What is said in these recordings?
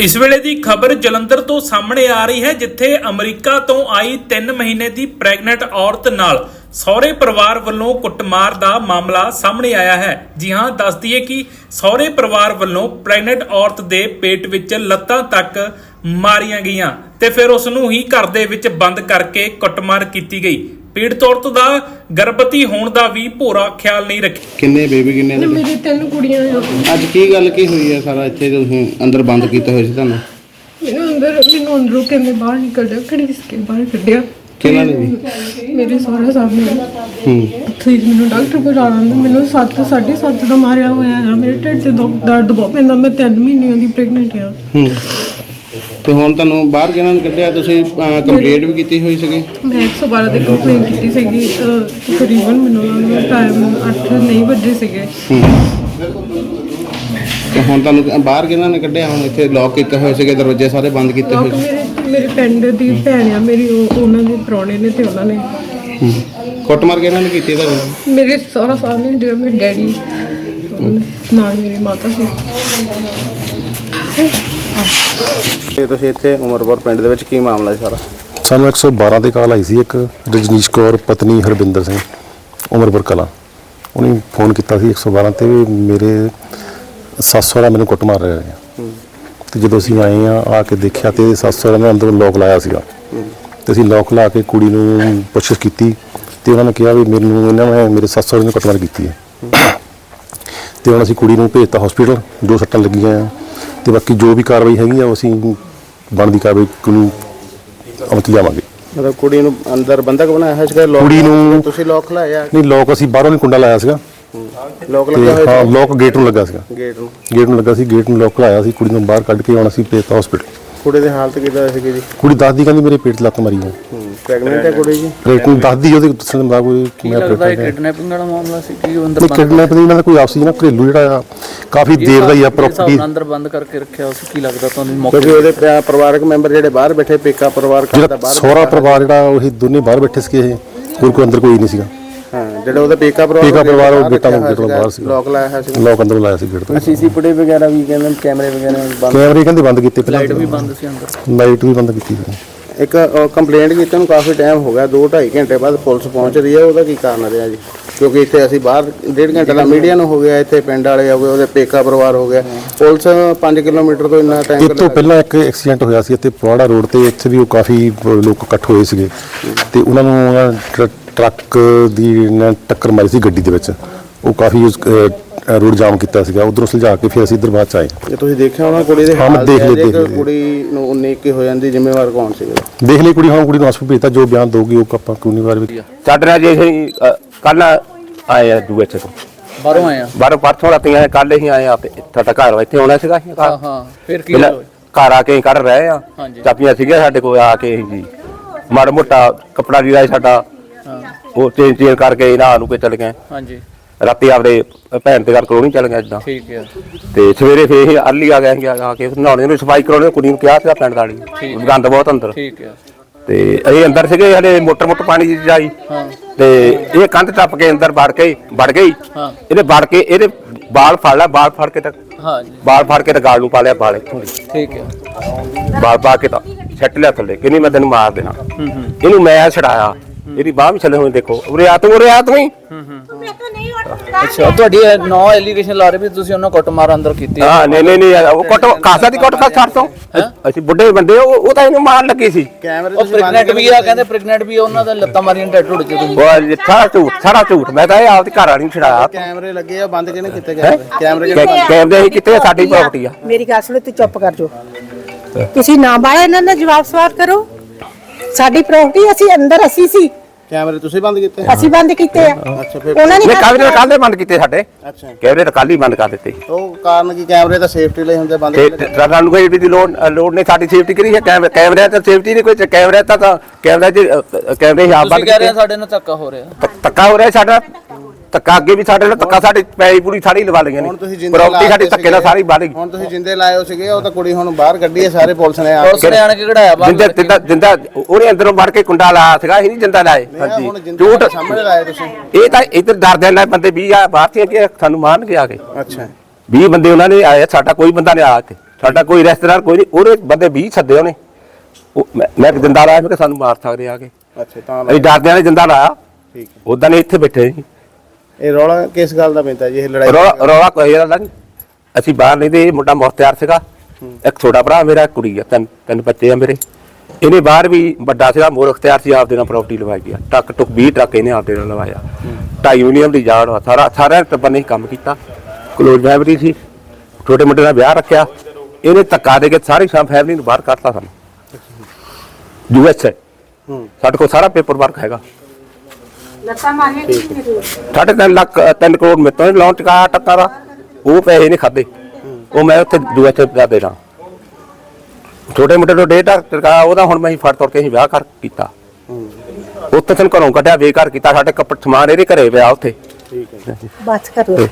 ਇਸ ਵੇਲੇ ਦੀ ਖਬਰ ਜਲੰਧਰ ਤੋਂ ਸਾਹਮਣੇ ਆ ਰਹੀ ਹੈ, ਜਿੱਥੇ ਅਮਰੀਕਾ ਤੋਂ ਆਈ 3 ਮਹੀਨੇ ਦੀ ਪ੍ਰੈਗਨੈਂਟ ਔਰਤ ਨਾਲ ਸਹੁਰੇ ਪਰਿਵਾਰ ਵੱਲੋਂ ਕੁੱਟਮਾਰ ਦਾ ਮਾਮਲਾ ਸਾਹਮਣੇ ਆਇਆ ਹੈ। ਜੀ ਹਾਂ, ਦੱਸ ਦਈਏ ਕਿ ਸਹੁਰੇ ਪਰਿਵਾਰ ਵੱਲੋਂ ਪ੍ਰੈਗਨੈਂਟ ਔਰਤ ਦੇ ਪੇਟ ਵਿੱਚ ਲੱਤਾਂ ਤੱਕ ਮਾਰੀਆਂ ਗਈਆਂ ਤੇ ਫਿਰ ਉਸ ਨੂੰ ਹੀ ਘਰ ਦੇ ਵਿੱਚ ਬੰਦ ਕਰਕੇ ਕੁੱਟਮਾਰ ਕੀਤੀ ਗਈ। ਪੀੜਤ ਔਰਤ ਦਾ ਗਰਭਵਤੀ ਹੋਣ ਦਾ ਵੀ ਭੋਰਾ ਖਿਆਲ ਨਹੀਂ ਰੱਖਿਆ। ਕਿੰਨੇ ਬੇਬੀ ਕਿੰਨੇ ਨੇ ਮੇਰੇ ਤਿੰਨ ਕੁੜੀਆਂ ਆ। ਅੱਜ ਕੀ ਗੱਲ ਕੀ ਹੋਈ ਹੈ ਸਾਰਾ ਇੱਥੇ ਤੁਸੀਂ ਅੰਦਰ ਬੰਦ ਕੀਤਾ ਹੋਇਆ ਸੀ ਤੁਹਾਨੂੰ? ਮੈਨੂੰ ਅੰਦਰ ਮੈਨੂੰ ਅੰਦਰੋਂ ਕਹਿੰਦੇ ਬਾਹਰ ਨਿਕਲ ਜਾ ਖੜੀ ਕੇ ਬਾਹਰ ਕੱਢਿਆ? ਕਿਹਨਾਂ ਨੇ ਜੀ ਮੇਰੇ ਸਹੁਰਾ ਸਾਹਿਬ ਨੇ ਹੂੰ। ਉੱਥੇ ਹੀ ਮੈਨੂੰ ਡਾਕਟਰ ਕੋਲ ਜਾਣਾ ਮੈਨੂੰ 7 7.5 ਦਾ ਮਾਰਿਆ ਹੋਇਆ ਹੈ। ਮੇਰੇ ਢਿੱਡ 'ਚ ਦੁੱਖ- ਦਰਦ ਬਹੁਤ ਪੈਂਦਾ। ਮੈਂ 3 ਮਹੀਨਿਆਂ ਦੀ ਪ੍ਰੈਗਨੈਂਟ ਹਾਂ ਹੂੰ। ਤੇ ਹੁਣ ਤੁਹਾਨੂੰ ਬਾਹਰ ਕਿਹਨਾਂ ਨੇ ਕੱਢਿਆ ਤੁਸੀਂ ਕੰਪਲੀਟ ਵੀ ਕੀਤੀ ਹੋਈ ਸੀਗੀ? ਮੈਂ 112 ਤੇ ਕੰਪਲੇਂਟ ਕੀਤੀ ਸੀਗੀ ਅਹ, ਤਕਰੀਬਨ ਮੈਨੂੰ ਟਾਈਮ 8 ਨਹੀਂ ਵੱਜੇ ਸੀਗੇ। ਤੇ ਹੁਣ ਤੁਹਾਨੂੰ ਬਾਹਰ ਕਿਹਨਾਂ ਨੇ ਕੱਢਿਆ? ਹੁਣ ਇੱਥੇ ਲੌਕ ਕੀਤੇ ਹੋਏ ਸੀਗੇ ਦਰਵਾਜ਼ੇ ਸਾਰੇ ਬੰਦ ਕੀਤੇ ਹੋਏ ਸੀ। ਮੇਰੇ ਮੇਰੇ ਪਿੰਡ ਦੀ ਭੈਣ ਆ ਮੇਰੀ ਉਹ ਉਹਨਾਂ ਦੇ ਪ੍ਰਾਹੁਣੇ ਨੇ ਤੇ ਉਹਨਾਂ ਨੇ। ਹੂੰ। ਕੁੱਟਮਾਰ ਕਿਹਨਾਂ ਨੇ ਕੀਤੀ ਤੁਹਾਨੂੰ ਮੇਰੇ ਸਹੁਰਾ ਸਾਹਿਬ ਨੇ ਜਿਹੜਾ ਮੇਰੇ ਡੈਡੀ ਨਾਲ ਮੇਰੀ ਮਾਤਾ ਸੀ। ਤੇ ਤੁਸੀਂ ਇੱਥੇ ਉਮਰਪੁਰ ਪਿੰਡ ਦੇ ਵਿੱਚ ਕੀ ਮਾਮਲਾ ਹੈ ਸਾਰਾ? ਸਾਨੂੰ 112 ਤੇ ਕਾਲ ਆਈ ਸੀ, ਇੱਕ ਰਜਨੀਸ਼ ਕੌਰ, ਪਤਨੀ ਹਰਬਿੰਦਰ ਸਿੰਘ, ਉਮਰਪੁਰ ਕਲਾਂ। ਉਹਨੇ ਫੋਨ ਕੀਤਾ ਸੀ 112 ਤੇ ਵੀ ਮੇਰੇ ਸੱਸ ਸਹੁਰਾ ਮੈਨੂੰ ਕੁੱਟ ਮਾਰ ਰਹੇ ਆ ਤੇ ਜਦੋਂ ਅਸੀਂ ਆਏ ਆ ਆ ਕੇ ਦੇਖਿਆ ਤੇ ਸੱਸ ਸਹੁਰਾ ਨੇ ਅੰਦਰੋਂ ਲੋਕ ਲਾਇਆ ਸੀਗਾ। ਤੇ ਅਸੀਂ ਲੋਕ ਲਾ ਕੇ ਕੁੜੀ ਨੂੰ ਪੁੱਛਿਸ਼ ਕੀਤੀ ਤੇ ਉਹਨਾਂ ਨੇ ਕਿਹਾ ਵੀ ਮੈਨੂੰ ਇਹਨਾਂ ਨੇ, ਮੇਰੇ ਸੱਸ ਸਹੁਰੇ ਨੇ ਕੁੱਟਮਾਰ ਕੀਤੀ ਹੈ। ਤੇ ਹੁਣ ਅਸੀਂ ਕੁੜੀ ਨੂੰ ਭੇਜਤਾ ਹਸਪੀਟਲ ਜੋ ਸੱਟਾਂ ਲੱਗੀਆਂ ਆ। ਤੇ ਬਾਕੀ ਜੋ ਵੀ ਕਾਰਵਾਈ ਹੈਗੀ ਆ ਅਸੀਂ ਬਣਦੀ ਕਾਰਵਾਈ ਨੂੰ ਅਮਲ 'ਚ ਲਿਆਵਾਂਗੇ। ਮਤਲਬ ਕੁੜੀ ਨੂੰ ਅੰਦਰ ਬੰਦਕ ਬਣਾਇਆ ਹੋਇਆ ਸੀਗਾ ਲੋਕ ਕੁੜੀ ਨੂੰ- ਤੁਸੀਂ ਲੋਕ ਲਾਇਆ? ਨਹੀਂ ਲੋਕ ਅਸੀਂ ਬਾਹਰੋਂ ਨਹੀਂ ਕੁੰਡਾ ਲਾਇਆ ਸੀਗਾ। ਲੋਕ ਤੇ ਲੱਗਿਆ ਹਾਂ ਹੋਇਆ ਲੋਕ ਗੇਟ ਨੂੰ ਲੱਗਾ ਸੀਗਾ। ਸੀ ਗੇਟ ਨੂੰ। ਗੇਟ ਨੂੰ ਲੱਗਾ ਸੀ ਗੇਟ ਨੂੰ ਲੋਕ ਲਾਇਆ ਸੀ ਕੁੜੀ ਨੂੰ ਬਾਹਰ ਕੱਢ ਕੇ ਹੁਣ ਅਸੀਂ ਭੇਜਤਾ ਹਸਪੀਟਲ ਕੁੜੀ ਦੀ ਹਾਲਤ ਕਿਦਾਂ ਸੀਗੀ ਜੀ? ਕੁੜੀ ਦੱਸਦੀ ਕਹਿੰਦੀ ਮੇਰੇ ਪੇਟ 'ਚ ਲੱਤ ਮਾਰੀ ਹੈ। ਪ੍ਰੈਗਨੈਂਟ ਹੈ ਕੁੜੀ ਜੀ? ਨੂੰ ਦੱਸਦੀ ਉਹਦੇ ਦੱਸਣ ਦਾ ਮੁਤਾਬਕ ਕੋਈ ਕੀ ਮੈਂ ਲੱਗਦਾ ਇਹ pregnant ਹਾਂ। ਕਿਡਨੈਪਿੰਗ ਵਾਲਾ ਮਾਮਲਾ ਸੀ? ਕਿ ਉਹ ਅੰਦਰ ਨਹੀਂ ਬੰਦ ਕਿਡਨੈਪ ਨਹੀਂ ਨਾਲ ਕੋਈ ਆਪਸੀ ਨਾ ਘਰੇਲੂ ਜਿਹੜਾ ਆ ਕਾਫੀ ਦੇਰ ਦਾ ਹੀ ਆ ਹਿਸਾਬ ਪ੍ਰੋਪਰਟੀ ਨਾਲ ਅੰਦਰ ਬੰਦ ਕਰਕੇ ਰੱਖਿਆ ਉਸ ਕੀ ਲੱਗਦਾ ਤੁਹਾਨੂੰ ਮੌਕੇ ਕਿਉਂਕਿ ਉਹਦੇ ਪਰਿਵਾਰਕ ਮੈਂਬਰ ਜਿਹੜੇ ਬਾਹਰ ਬੈਠੇ ਪੇਕਾ ਪਰਿਵਾਰ ਘਰ ਦਾ ਜਿਹੜਾ ਬਾਹਰ ਸਹੁਰਾ ਪਰਿਵਾਰ ਜਿਹੜਾ ਉਹ ਦੋਨੇ ਬਾਹਰ ਬੈਠੇ ਸੀਗੇ ਇਹ ਹੋਰ ਕੋਈ ਅੰਦਰ ਕੋਈ ਨਹੀਂ ਸੀਗਾ। ਹਾਂ ਜਿਹੜੇ ਉਹਦੇ ਪੇਕਾ ਪਰਿਵਾਰ ਪੇਕਾ ਪਰਿਵਾਰ ਉਹ ਗੇਟਾਂ ਰੱਖਿਆ ਗੇਟਾਂ ਬਾਹਰ ਸੀਗਾ। ਲੋਕ ਲਾਇਆ ਹੋਇਆ ਸੀ ਲੋਕ ਅੰਦਰ ਲਾਇਆ ਸੀ ਗੇਟ ਤੋਂ ਸੀਸੀ ਫੁਟੇਜ ਵਗੈਰਾ ਵੀ ਕਹਿੰਦੇ ਕੈਮਰੇ ਵਗੈਰਾ ਬੰਦ ਕੈਮਰੇ ਕਹਿੰਦੇ ਬੰਦ ਕੀਤੇ ਪਹਿਲਾਂ ਲਾਈਟ ਵੀ ਬੰਦ ਸੀ ਅੰਦਰ। ਲਾਈਟ ਵੀ ਬੰਦ ਕੀਤੀ ਸੀ। ਇੱਕ ਕੰਪਲੇਂਟ ਕੀਤੀ ਨੂੰ ਕਾਫੀ ਟਾਈਮ ਹੋ ਗਿਆ 2 2.5 ਘੰਟੇ ਬਾਅਦ ਪੁਲਿਸ ਪਹੁੰਚ ਰਹੀ ਹੈ ਉਹਦਾ ਕੀ ਕਾਰਨ ਰਿਹਾ ਜੀ? ਕਿਉਂਕਿ ਇੱਥੇ ਅਸੀਂ ਬਾਹਰ ਡੇਢ ਘੰਟੇ ਦਾ ਮੀਡੀਆ ਨੂੰ ਹੋ ਗਿਆ ਇੱਥੇ ਪਿੰਡ ਵਾਲੇ ਹੋ ਗਏ ਉਹਦੇ ਪੇਕਾ ਪਰਿਵਾਰ ਹੋ ਗਿਆ। ਪੁਲਿਸ 5 ਕਿਲੋਮੀਟਰ ਤੋਂ ਇੰਨਾ ਟਾਈਮ ਤੋਂ ਪਹਿਲਾਂ ਇੱਕ ਐਕਸੀਡੈਂਟ ਹੋਇਆ ਸੀ ਇੱਥੇ ਪਵਾੜਾ ਰੋਡ ਤੇ ਇੱਥੇ ਵੀ ਉਹ ਕਾਫੀ ਲੋਕ ਇਕੱਠ ਹੋਏ ਸੀਗੇ। ਤੇ ਉਹਨਾਂ ਨੂੰ ਉਹਨਾਂ ਟਰ- ਟਰੱਕ ਦੀ ਟੱਕਰ ਮਾਰੀ ਸੀ ਗੱਡੀ ਦੇ ਵਿੱਚ। ਉਹ ਕਾਫੀ ਰੋਡ ਜਾਮ ਕੀਤਾ ਸੀਗਾ। ਉਧਰੋਂ ਸੁਲਝਾ ਕੇ ਫਿਰ ਅਸੀਂ ਇੱਧਰ ਬਾਅਦ ਚ ਆਏ। ਜੇ ਤੁਸੀਂ ਦੇਖਿਆ ਹੋਣਾ ਕੁੜੀ ਦੇ ਹਾਂ, ਹਾਲ ਦੇਖ ਲਿਆ। ਕੁੜੀ ਨੂੰ 19 ਕੀ ਹੋ ਜਾਂਦੀ ਜ਼ਿੰਮੇਵਾਰ ਕੌਣ ਸੀਗਾ? ਦੇਖ ਲਈ ਕੁੜੀ ਹੁਣ ਕੁੜੀ ਨੂੰ ਹਸਪਤਾਲ ਭੇਜਤਾ ਜੋ ਬਿਆਨ ਦਊਗੀ ਉਹ ਆਪਾਂ ਕਾਨੂੰਨੀ ਵਾਰ ਵਿੱਚ ਸਾਡੇ ਨਾਲ ਜੇ ਅਸੀਂ ਕੱਲ ਆਏ ਆ ਦੂਏ ਤੋਂ। ਬਾਹਰੋਂ ਆਏ ਆ? ਬਾਹਰੋਂ ਪਰਸੋਂ ਰਾਤੀ ਆਏ ਕੱਲ ਹੀ ਆਏ ਆ ਤੇ ਸਾਡਾ ਘਰ ਇੱਥੇ ਆਉਣਾ ਸੀਗਾ ਅਸੀਂ ਹਾਂ ਘਰ। ਹਾਂ ਫਿਰ ਕੀ ਪਹਿਲਾਂ ਹੋਇਆ? ਘਰ ਆ ਕੇ ਅਸੀਂ ਕੱਢ ਰਹੇ ਆ। ਹਾਂਜੀ। ਚਾਪੀਆਂ ਸੀਗੀਆਂ ਸਾਡੇ ਕੋਲ ਆ ਕੇ ਅਸੀਂ ਜੀ। ਮਾੜਾ ਮੋਟਾ ਕੱਪੜਾ ਲੀੜਾ ਸੀ ਸਾਡਾ ਹਾਂ। ਉਹ ਚੇਂਜ ਚੇਂਜ ਕਰਕੇ ਇਹਨਾਂ ਨੂੰ ਕੇ ਚਲੇ ਗਏ। ਹਾਂਜੀ। ਰਾਤੀ ਆਪਦੇ ਭੈਣ ਦੇ ਘਰ ਕਲੋਨੀ ਚਲੇ ਗਏ ਇਦਾਂ ਠੀਕ ਹੈ। ਤੇ ਸਵੇਰੇ ਫੇਰ ਅਰਲੀ ਆ ਗਏ ਅਸੀਂ ਆ ਕੇ ਨਹਾਉਣੇ ਨੂੰ ਸਫ਼ਾਈ ਕਰਾਉਣੇ ਕੁੜੀ ਨੂੰ ਕਿਹਾ ਸੀਗਾ ਪਿੰਡ ਵਾਲੀ ਗੰਦ ਬਹੁਤ ਅੰਦਰ। ਠੀਕ ਹੈ। ਤੇ ਇਹ ਅੰਦਰ ਸੀਗੇ ਹਲੇ ਮੋਟਰ ਮੋਟਰ ਪਾਣੀ ਦੀ ਜਾਈ ਹਾਂ। ਤੇ ਇਹ ਕੰਧ ਟੱਪ ਕੇ ਅੰਦਰ ਵੜ ਕੇ ਵੜ ਗਈ। ਹਾਂ। ਇਹਨੇ ਵੜ ਕੇ ਇਹਦੇ ਬਾਲ ਫੜ ਲਿਆ ਬਾਲ ਫੜ ਕੇ ਤਾਂ ਹਾਂ ਜੀ। ਬਾਲ ਫੜ ਕੇ ਤਾਂ ਗਾਲ ਨੂੰ ਪਾ ਲਿਆ ਬਾਲ ਇੱਥੋਂ ਦੀ ਠੀਕ ਹੈ। ਬਾਲ ਪਾ ਕੇ ਤਾਂ ਛੱਟ ਲਿਆ ਥੱਲੇ ਕਿ ਨਹੀਂ ਮੈਂ ਤੈਨੂੰ ਮਾਰ ਦੇਣਾ। ਹੂੰ ਹੂੰ। ਇਹਨੂੰ ਮੈਂ ਛਡਾਇਆ। ਇਹਦੀ ਬਾਹ ਵੀ ਛੱਲੇ ਹੋਏ ਦੇਖੋ। ਉਰੇ ਆ ਤੂੰ ਉਰੇ ਆ ਤੂੰ ਹੀ। ਅੱਛਾ ਤੁਹਾਡੀ ਨੌ ਐਲੀਗੇਸ਼ਨ ਲਾ ਰਹੇ ਵੀ ਤੁਸੀਂ ਉਹਨਾਂ ਕੁੱਟ ਮਾਰ ਅੰਦਰ ਕੀਤੀ ਹੈ। ਹਾਂ ਨਹੀਂ ਨਹੀਂ ਨਹੀਂ ਉਹ ਕੋਟ ਕਾਸਾ ਦੀ ਕੋਟ ਖਾ ਛੱਡ ਤੋਂ ਅਸੀਂ ਬੁੱਢੇ ਬੰਦੇ ਉਹ ਉਹ ਤਾਂ ਇਹਨੂੰ ਮਾਰਨ ਲੱਗੀ ਸੀ। ਕੈਮਰੇ ਉਹ ਪ੍ਰੈਗਨੈਂਟ ਵੀ ਆ ਕਹਿੰਦੇ ਪ੍ਰੈਗਨੈਂਟ ਵੀ ਆ, ਉਹਨਾਂ ਦਾ ਲੱਤਾਂ ਮਾਰੀਆਂ ਟੈਟੂ ਚ ਤੁਸੀਂ। ਉਹ ਸਾਰਾ ਝੂਠ ਸਾਰਾ ਝੂਠ। ਮੈਂ ਤਾਂ ਇਹ ਆਪਦੀ ਘਰ ਵਾਲੀ ਨੂੰ ਛਡਾਇਆ। ਕੈਮਰੇ ਲੱਗੇ ਆ ਬੰਦ ਕਿਹਨੇ ਕੀਤੇ ਗਏ ਕੈਮਰੇ? ਕਹਿੰਦੇ ਸੀ ਕਿਤੇ? ਸਾਡੀ ਪ੍ਰਾਪਰਟੀ ਆ। ਮੇਰੀ ਗੱਲ ਸੁਣੋ ਤੂੰ ਚੁੱਪ ਕਰ ਜੋ ਤੁਸੀਂ ਨਾ ਬਾਹਰ ਇਹਨਾਂ ਦਾ ਜਵਾਬ ਸਵਾਲ ਕਰੋ। ਸਾਡੀ ਪ੍ਰਾਪਰਟੀ ਅਸੀਂ ਅੰਦਰ ਅਸੀਂ ਸੀ। ਕੈਮਰੇ ਤੁਸੀਂ ਬੰਦ ਕੀਤੇ? ਅਸੀਂ ਬੰਦ ਕੀਤੇ ਆ। ਅੱਛਾ ਫਿਰ ਉਹਨਾਂ ਨੇ ਨੇ ਕੈਮਰੇ ਕੱਲ ਦੇ ਬੰਦ ਕੀਤੇ ਸਾਡੇ। ਅੱਛਾ। ਕੈਮਰੇ ਤਾਂ ਕੱਲ ਹੀ ਬੰਦ ਕਰ ਦਿੱਤੇ। ਉਹ ਕਾਰਨ ਕੀ? ਕੈਮਰੇ ਤਾਂ ਸੇਫਟੀ ਲਈ ਹੁੰਦੇ ਬੰਦ ਤੇ ਕੀਤੇ ਤੇ ਸਾਨੂੰ ਕੋਈ ਦੀ ਲੋੜ ਲੋੜ ਨਹੀਂ ਸਾਡੀ ਸੇਫਟੀ ਕਰੀ ਹੈ। ਕੈਮ- ਕੈਮਰਿਆਂ ਤੇ ਸੇਫਟੀ ਨਹੀਂ ਕੋਈ ਕੈਮਰੇ ਤਾਂ ਤਾਂ ਕੈਮਰੇ ਅ, ਕੈਮਰੇ ਹੀ ਆਪ ਤੁਸੀਂ ਬੰਦ ਕਹਿ ਰਹੇ ਕੀਤੇ। ਸਾਡੇ ਨਾਲ ਧੱਕਾ ਹੋ ਰਿਹਾ। ਧੱਕਾ ਹੋ ਰਿਹਾ ਸਾਡਾ। ਧੱਕਾ ਅੱਗੇ ਵੀ ਸਾਡੇ ਨਾਲ ਧੱਕਾ ਸਾਡੀ ਪੈਰੀ ਪੂਰੀ ਸਾਰੀ ਲਵਾ ਲਈਆਂ ਹੁਣ ਨੇ ਤੁਸੀਂ ਜਿੰਦੇ ਪ੍ਰਾਪਰਟੀ ਸਾਡੀ ਧੱਕੇ ਨਾਲ ਸਾਰੀ ਬਾਹਰ ਗਈ ਹੁਣ ਤੁਸੀਂ ਜਿੰਦੇ ਲਾਏ ਹੋ ਸੀਗੇ ਉਹ ਤਾਂ ਕੁੜੀ ਹੁਣ ਬਾਹਰ ਕੱਢੀ ਹੈ ਸਾਰੇ ਪੁਲਿਸ ਨੇ ਆ ਪੁਲਿਸ ਨੇ ਆਣ ਕੇ ਕਢਾਇਆ ਬਾਹਰ ਜਿੰਦਾ ਜਿੰਦਾ ਜਿੰਦਾ ਉਹਨੇ ਅੰਦਰੋਂ ਵੜ ਕੇ ਕੁੰਡਾ ਲਾਇਆ ਸੀਗਾ ਇਹ ਨਹੀਂ ਜਿੰਦਾ ਲਾਏ। ਹਾਂਜੀ ਹੁਣ ਜਿੰਦੇ ਝੂਠ ਸਾਹਮਣੇ ਲਾਏ ਤੁਸੀਂ। ਇਹ ਤਾਂ ਇੱਧਰ ਡਰਦੇ ਨਾਲ ਬੰਦੇ 20 ਆ ਬਾਹਰ ਤੇ ਕਿ ਸਾਨੂੰ ਮਾਰਨ ਕੇ? ਆ ਗਏ ਅੱਛਾ। 20 ਬੰਦੇ ਉਹਨਾਂ ਨੇ ਆਏ ਸਾਡਾ ਕੋਈ ਬੰਦਾ ਨਹੀਂ ਆਇਆ ਇੱਥੇ ਸਾਡਾ ਕੋਈ ਰਿਸ਼ਤੇਦਾਰ ਕੋਈ ਨਹੀਂ ਉਹਦੇ ਬੰਦੇ 20 ਸੱਦੇ ਉਹਨੇ। ਉਹ ਮੈਂ ਜਿੰਦਾ ਲਾਇਆ ਮੈਂ ਕਿ ਸਾਨੂੰ ਮਾਰ ਸਕਦੇ ਆ ਕੇ? ਅੱਛਾ ਤਾਂ ਅਸੀਂ ਡਰਦਿਆਂ ਨੇ ਜਿੰਦਾ ਲਾਇਆ। ਠੀਕ ਉਦਾਂ ਨੇ ਇੱਥੇ ਬੈਠੇ ਸੀ। ਇਹ ਰੌਲਾ ਕਿਸ ਗੱਲ ਦਾ ਪੈਂਦਾ ਜੀ ਇਹ ਲੜਾਈ ਰੌਲਾ ਰੌਲਾ ਕੋਈ ਇਹਦਾ ਨਹੀਂ। ਅਸੀਂ ਬਾਹਰ ਨਹੀਂ ਤੇ ਇਹ ਮੁੰਡਾ ਮੁਖਤਿਆਰ ਸੀਗਾ। ਇੱਕ ਛੋਟਾ ਭਰਾ ਮੇਰਾ ਕੁੜੀ ਆ ਤਿੰਨ ਤਿੰਨ ਬੱਚੇ ਆ ਮੇਰੇ। ਇਹਨੇ ਬਾਹਰ ਵੀ ਵੱਡਾ ਸੀਗਾ ਮੋਰ ਅਖਤਿਆਰ ਸੀ ਆਪਦੇ ਨਾਲ ਪ੍ਰਾਪਰਟੀ ਲਵਾਈ ਗਿਆ ਟੱਕ ਟੁਕ 20 ਟਰੱਕ ਇਹਨੇ ਆਪਦੇ ਨਾਲ ਲਵਾਇਆ। ਢਾਈ ਯੂਨੀਅਨ ਦੀ ਜਾੜ ਸਾਰਾ ਸਾਰਾ ਟੱਬਰ ਨੇ ਕੰਮ ਕੀਤਾ। ਕਲੋਜ਼ ਫੈਮਿਲੀ ਸੀ। ਛੋਟੇ ਮੁੰਡੇ ਦਾ ਵਿਆਹ ਰੱਖਿਆ। ਇਹਨੇ ਧੱਕਾ ਦੇ ਕੇ ਸਾਰੀ ਸ਼ਾਮ ਫੈਮਿਲੀ ਨੂੰ ਬਾਹਰ ਕੱਢਤਾ ਸਾਨੂੰ। ਯੂਐਸ ਹੈ। ਸਾਡੇ ਕੋਲ ਸਾਰਾ ਪੇਪਰ ਵਰਕ ਹੈਗਾ। ਸਾਢੇ ਤਿੰਨ ਲੱਖ ਅ, ਤਿੰਨ ਕਰੋੜ ਮੇਰੇ ਤੋਂ ਲੋਨ ਟਿਕਾਇਆ ਟੱਕਾ ਦਾ। ਉਹ ਪੈਸੇ ਨਹੀਂ ਖਾਦੇ ਉਹ ਮੈਂ ਉੱਥੇ ਦੂਏ ਤੇ ਦਾ ਦੇਣਾ ਛੋਟੇ ਮੁੰਡੇ ਤੋਂ ਡੇਟ ਟਿਕਾਇਆ ਉਹਦਾ ਹੁਣ ਮੈਂ ਹੀ ਫੜ ਤੋੜ ਕੇ ਹੀ ਵਿਆਹ ਕਰ ਕੀਤਾ। ਉੱਥੇ ਤਨ ਘਰੋਂ ਕੱਢਿਆ ਬੇਕਾਰ ਕੀਤਾ ਸਾਡੇ ਕੱਪੜ ਸਮਾਨ ਇਹਦੇ ਘਰੇ ਪਿਆ ਉੱਥੇ। ਬਸ ਕਰੋ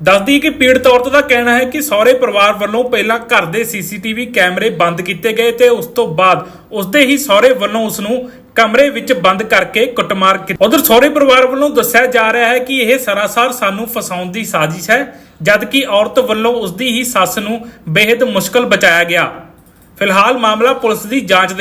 ਦੱਸਦੀ ਕਿ ਪੀੜਤ ਔਰਤ ਦਾ ਕਹਿਣਾ ਹੈ ਕਿ ਸਹੁਰੇ ਪਰਿਵਾਰ ਵੱਲੋਂ ਪਹਿਲਾਂ ਘਰ ਦੇ ਸੀਸੀਟੀਵੀ ਕੈਮਰੇ ਬੰਦ ਕੀਤੇ ਗਏ ਤੇ ਉਸ ਤੋਂ ਬਾਅਦ ਉਸਦੇ ਹੀ ਸਹੁਰੇ ਵੱਲੋਂ ਉਸ ਨੂੰ ਕਮਰੇ ਵਿੱਚ ਬੰਦ ਕਰਕੇ ਕੁੱਟਮਾਰ ਕੀਤੀ। ਉਧਰ ਸਹੁਰੇ ਪਰਿਵਾਰ ਵੱਲੋਂ ਦੱਸਿਆ ਜਾ ਰਿਹਾ ਹੈ ਕਿ ਇਹ ਸਰਾਸਰ ਸਾਨੂੰ ਫਸਾਉਣ ਦੀ ਸਾਜ਼ਿਸ਼ ਹੈ, ਜਦਕਿ ਔਰਤ ਵੱਲੋਂ ਉਸਦੀ ਹੀ ਸੱਸ ਨੂੰ ਬੇहद ਮੁਸ਼ਕਲ ਬਚਾਇਆ ਗਿਆ। ਫਿਲਹਾਲ ਮਾਮਲਾ ਪੁਲਿਸ ਦੀ ਜਾਂਚ ਦੇ